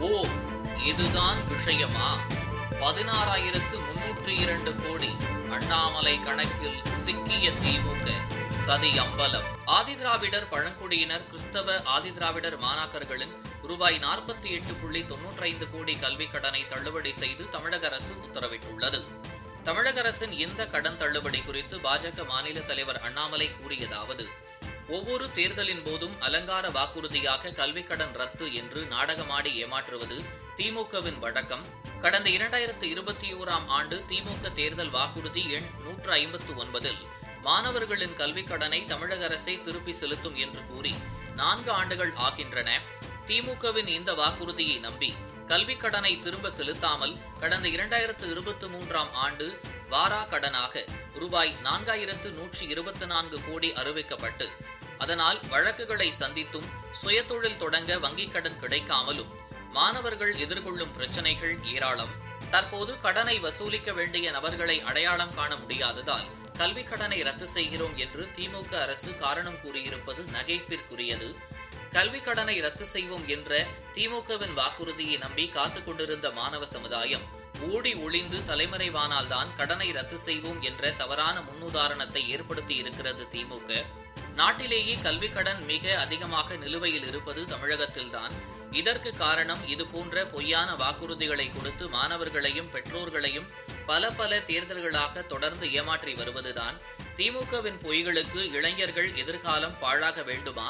ஓ இதுதான் விஷயமா? பதினாறாயிரத்து முன்னூற்றி இரண்டு கோடி அண்ணாமலை கணக்கில் சிக்கிய திமுக சதி அம்பலம். ஆதிதிராவிடர் பழங்குடியினர் கிறிஸ்தவ ஆதிதிராவிடர் மாணாக்கர்களின் ரூபாய் நாற்பத்தி எட்டு புள்ளி தொன்னூற்றி ஐந்து கோடி கல்விக் கடனை தள்ளுபடி செய்து தமிழக அரசு உத்தரவிட்டுள்ளது. தமிழக அரசின் இந்த கடன் தள்ளுபடி குறித்து பாஜக மாநில தலைவர் அண்ணாமலை கூறியதாவது ஒவ்வொரு தேர்தலின் போதும் அலங்கார வாக்குறுதியாக கல்விக் கடன் ரத்து என்று நாடகமாடி ஏமாற்றுவது திமுகவின் வழக்கம். கடந்த இரண்டாயிரத்து இருபத்தி ஓராம் ஆண்டு திமுக தேர்தல் வாக்குறுதி எண் நூற்று ஐம்பத்து ஒன்பதில் மாணவர்களின் கல்விக் கடனை தமிழக அரசே திருப்பி செலுத்தும் என்று கூறி நான்கு ஆண்டுகள் ஆகின்றன. திமுகவின் இந்த வாக்குறுதியை நம்பி கல்விக் கடனை திரும்ப செலுத்தாமல் கடந்த இரண்டாயிரத்து இருபத்தி மூன்றாம் ஆண்டு வாரா கடனாக ரூபாய் நான்காயிரத்து நூற்றி இருபத்தி நான்கு கோடி அறிவிக்கப்பட்டு அதனால் வழக்குகளை சந்தித்தும் சுயதொழில் தொடங்க வங்கிக் கடன் கிடைக்காமலும் மாணவர்கள் எதிர்கொள்ளும் பிரச்சனைகள் ஏராளம். தற்போது கடனை வசூலிக்க வேண்டிய நபர்களை அடையாளம் காண முடியாததால் கல்விக் கடனை ரத்து செய்கிறோம் என்று திமுக அரசு காரணம் கூறியிருப்பது நகைப்பிற்குரியது. கல்வி கடனை ரத்து செய்வோம் என்ற திமுகவின் வாக்குறுதியை நம்பி காத்துக் கொண்டிருந்த மாணவ சமுதாயம் ஓடி ஒளிந்து தலைமறைவானால்தான் கடனை ரத்து செய்வோம் என்ற தவறான முன்னுதாரணத்தை ஏற்படுத்தி இருக்கிறது திமுக. நாட்டிலேயே கல்விக்கடன் மிக அதிகமாக நிலுவையில் இருப்பது தமிழகத்தில்தான். இதற்கு காரணம் இது போன்ற பொய்யான வாக்குறுதிகளை கொடுத்து மாணவர்களையும் பெற்றோர்களையும் பல பல தேர்தல்களாக தொடர்ந்து ஏமாற்றி வருவதுதான். திமுகவின் பொய்களுக்கு இளைஞர்கள் எதிர்காலம் பாழாக வேண்டுமா?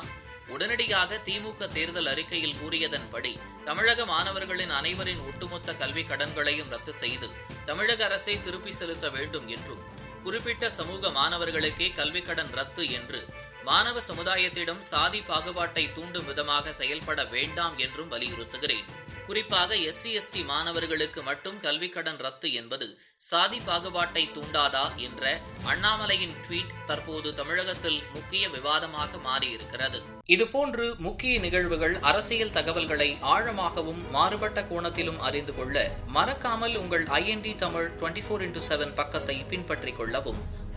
உடனடியாக திமுக தேர்தல் அறிக்கையில் கூறியதன்படி தமிழக மாணவர்களின் அனைவரின் ஒட்டுமொத்த கல்வி கடன்களையும் ரத்து செய்து தமிழக அரசை திருப்பி செலுத்த வேண்டும் என்றும் குறிப்பிட்ட சமூக மாணவர்களுக்கே கல்வி கடன் ரத்து என்று மாணவ சமுதாயத்திடம் சாதி பாகுபாட்டை தூண்டும் விதமாக செயல்பட வேண்டாம் என்றும் வலியுறுத்துகிறேன். குறிப்பாக எஸ்சி எஸ்டி மாணவர்களுக்கு மட்டும் கல்விக் கடன் ரத்து என்பது சாதி பாகுபாட்டை தூண்டாதா என்ற அண்ணாமலையின் ட்வீட் தற்போது தமிழகத்தில் முக்கிய விவாதமாக மாறியிருக்கிறது. இதுபோன்று முக்கிய நிகழ்வுகள் அரசியல் தகவல்களை ஆழமாகவும் மாறுபட்ட கோணத்திலும் அறிந்து கொள்ள மறக்காமல் உங்கள் IND Tamil twenty four into seven பக்கத்தை பின்பற்றிக் கொள்ளவும்.